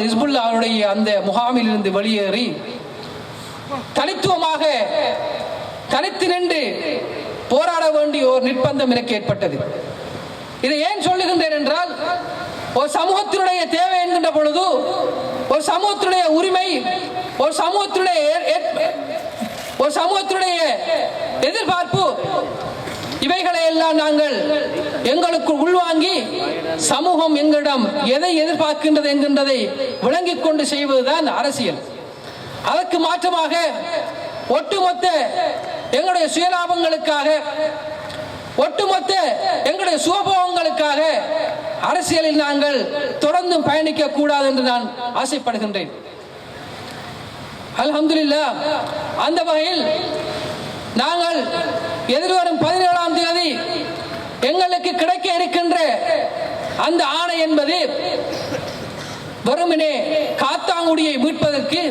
அதாவது ஹிஸ்புல்லாவுடைய அந்த முகாமில் இருந்து வெளியேறி தனித்துவமாக தனித்து நின்று போராட வேண்டிய ஒரு நிர்பந்தம் எனக்கு ஏற்பட்டது. இதை ஏன் சொல்லுகின்றேன் என்றால் ஒரு சமூகத்தினுடைய தேவை என்கின்ற பொழுது ஒரு சமூகத்தினுடைய உரிமை ஒரு சமூகத்தினுடைய ஒரு சமூகத்தினுடைய எதிர்பார்ப்பு இவைகளை எல்லாம் நாங்கள் எங்களுக்கு உள்வாங்கி சமூகம் எங்களிடம் எதை எதிர்பார்க்கின்றது என்கின்றதை விளங்கிக் கொண்டு செய்வதுதான் அரசியல். அதற்கு மாற்றமாக ஒட்டுமொத்த எங்களுடைய சுயலாபங்களுக்காக ஒட்டுமொத்த எங்களுடைய சுகபோகங்களுக்காக அரசியலில் நாங்கள் தொடர்ந்து பயணிக்க கூடாது என்று நான் ஆசைப்படுகின்றேன். அல்ஹம்துலில்லா அந்த வகையில் நாங்கள் எதிர்வரும் பதினேழாம் தேதி எங்களுக்கு கிடைக்க இருக்கின்ற அந்த ஆணை என்பது வெறுமனே காத்தாங்குடியை மீட்பதற்கு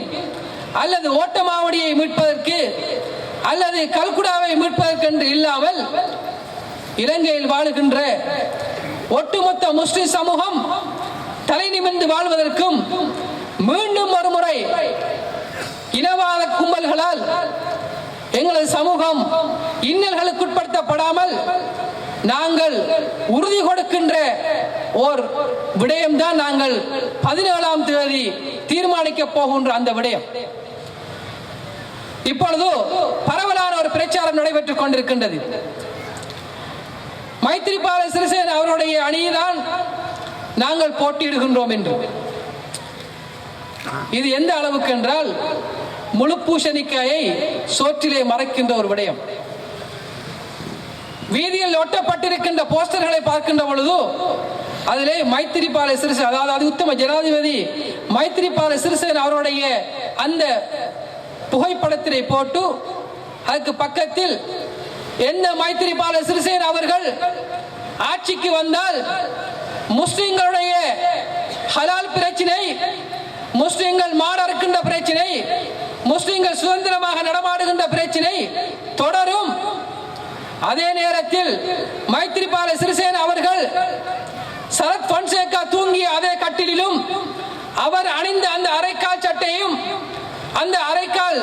அல்லது ஓட்டமாவடியை மீட்பதற்கு அல்லது கல்குடாவை மீட்பதற்கென்று இல்லாமல் இலங்கையில் வாழுகின்ற ஒட்டுமொத்த முஸ்லிம் சமூகம் தலை நிமிர்ந்து வாழ்வதற்கும் மீண்டும் ஒருமுறை இனவாத கும்பல்களால் எங்களது சமூகம் இன்னல்களுக்குட்படுத்தப்படாமல் நாங்கள் உறுதி கொடுக்கின்ற ஓர் விடயம்தான் நாங்கள் பதினேழாம் தேதி தீர்மானிக்க போகின்ற அந்த விடயம். இப்பொழுது பரவலான ஒரு பிரச்சாரம் நடைபெற்றுக் கொண்டிருக்கின்றது. மைத்திரிபால சிறிசேன அவருடைய அணியில்தான் நாங்கள் போட்டியிடுகின்றோம் என்று. இது எந்த அளவுக்கு என்றால் முழு பூசணிக்காயை சோற்றிலே மறைக்கின்ற ஒரு விடயம். வீதியில் ஒட்டப்பட்டிருக்கின்ற போஸ்டர்களை பார்க்கின்ற பொழுது அதிலே மைத்திரிபால சிறிசேன அதாவது அது உத்தம ஜனாதிபதி மைத்திரிபால சிறிசேன அவருடைய அந்த புகைப்படத்தினை போட்டு அதுக்கு பக்கத்தில் என்ன மைத்திரிபால சிறிசேன அவர்கள் ஆட்சிக்கு வந்தால் முஸ்லிம்களுடைய ஹலால் பிரச்சினை முஸ்லிம்கள் மாட இருக்கின்ற பிரச்சினை முஸ்லிம்கள் சுதந்திரமாக நடமாடுகின்ற பிரச்சினை தொடரும். அதே நேரத்தில் மைத்திரிபால சிறிசேன அவர்கள் சரத் பொன்சேகா தூங்கிய அதே கட்டிலும் அவர் அணிந்த அந்த அரைக்கால் சட்டையும் அந்த அரைக்கால்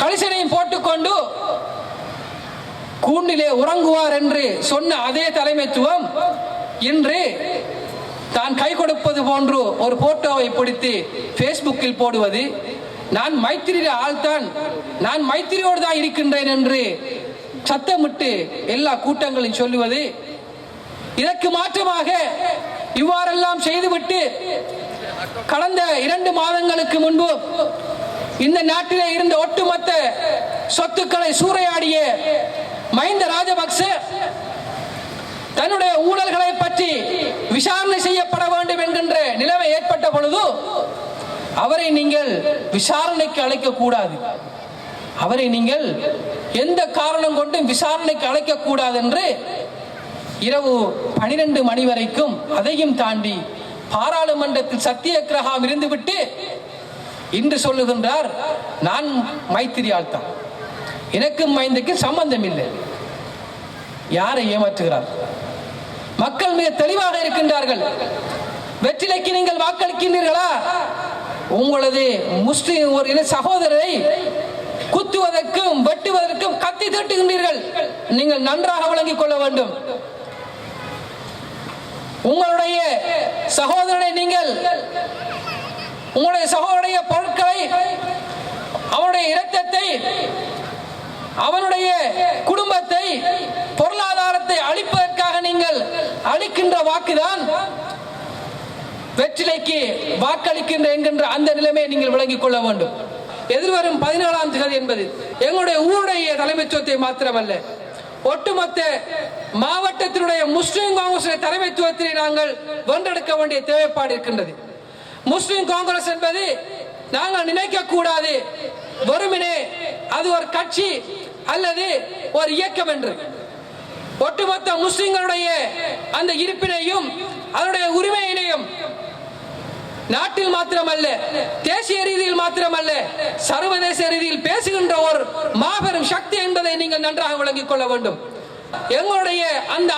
கலிசனையும் போட்டுக்கொண்டு கூண்டிலே உறங்குவார் என்று சொன்ன அதே தலைமைத்துவம் இன்று தான் கை கொடுப்பது போன்று ஒரு போட்டோவை பிடித்து பேஸ்புக்கில் போடுவது. நான் மைத்திரியில் ஆள்தான். நான் மைத்திரியோடு தான் இருக்கின்றேன் என்று சத்தமிட்டு எல்லா கூட்டங்களையும் சொல்லுவது இதற்கு மாற்றமாக இவ்வாறெல்லாம் செய்துவிட்டு கடந்த இரண்டு மாதங்களுக்கு முன்பு இந்த நாட்டிலே இருந்த ஒட்டுமொத்த சொத்துக்களை சூறையாடிய மஹிந்த ராஜபக்ச தன்னுடைய ஊழல்களை பற்றி விசாரணை செய்யப்பட வேண்டும் என்கின்ற நிலைமை ஏற்பட்ட பொழுது அவரை நீங்கள் விசாரணைக்கு அழைக்க கூடாது அவரை நீங்கள் எந்த காரணம் கொண்டும் விசாரணைக்கு அழைக்கக்கூடாது என்று இரவு பனிரெண்டு மணி வரைக்கும் அதையும் தாண்டி பாராளுமன்றத்தில் சத்தியகிரகம் இருந்துவிட்டு இன்று சொல்லுகின்றார் நான் மைத்திரி ஆள்தான் எனக்கும் மைந்துக்கும் சம்பந்தம் இல்லை யாரை ஏமாற்றுகிறார்? மக்கள் மிக தெளிவாக இருக்கின்றார்கள். வெற்றிலைக்கு நீங்கள் வாக்களிக்கின்றீர்களா? உங்களது முஸ்லிம் ஒரு இன சகோதரரை வெட்டுவதற்கும் நீங்கள் நன்றாக விளங்கிக் கொள்ள வேண்டும். உங்களுடைய சகோதரனை நீங்கள் உங்களுடைய சகோதரனுடைய பொருட்களை அவனுடைய இரத்தத்தை அவனுடைய குடும்பத்தை பொருளாதாரத்தை அழிப்பதற்காக நீங்கள் அளிக்கின்ற வாக்குதான் வெற்றிலைக்கு வாக்களிக்கின்ற என்கின்ற அந்த நிலைமையை நீங்கள் விளங்கிக் கொள்ள வேண்டும். எதிர்வரும் பதினாலாம் தேதி என்பது எங்களுடைய ஊருடைய தலைமைத்துவத்தை மாத்திரமல்ல. ஒட்டுமொத்த மாவட்டத்தினுடைய முஸ்லிம் காங்கிரஸ் தலைமைத்துவத்தை நாங்கள் வென்றெடுக்க வேண்டிய தேவைப்பாடு இருக்கின்றது. முஸ்லிம் காங்கிரஸ் என்பது நாங்கள் நினைக்க கூடாது வெறுமனே அது ஒரு கட்சி அல்லது ஒரு இயக்கம் என்று. ஒட்டுமொத்த முஸ்லிம்களுடைய அந்த இருப்பினையும் அதனுடைய உரிமையினையும் நாட்டில் மாத்திரமல்ல தேசிய ரீதியில் மாத்திரமல்ல சர்வதேச ரீதியில் பேசுகின்ற ஒரு மாபெரும் சக்தி என்பதை நீங்கள் நன்றாக விளங்கிக் கொள்ள வேண்டும். எங்களுடைய அந்த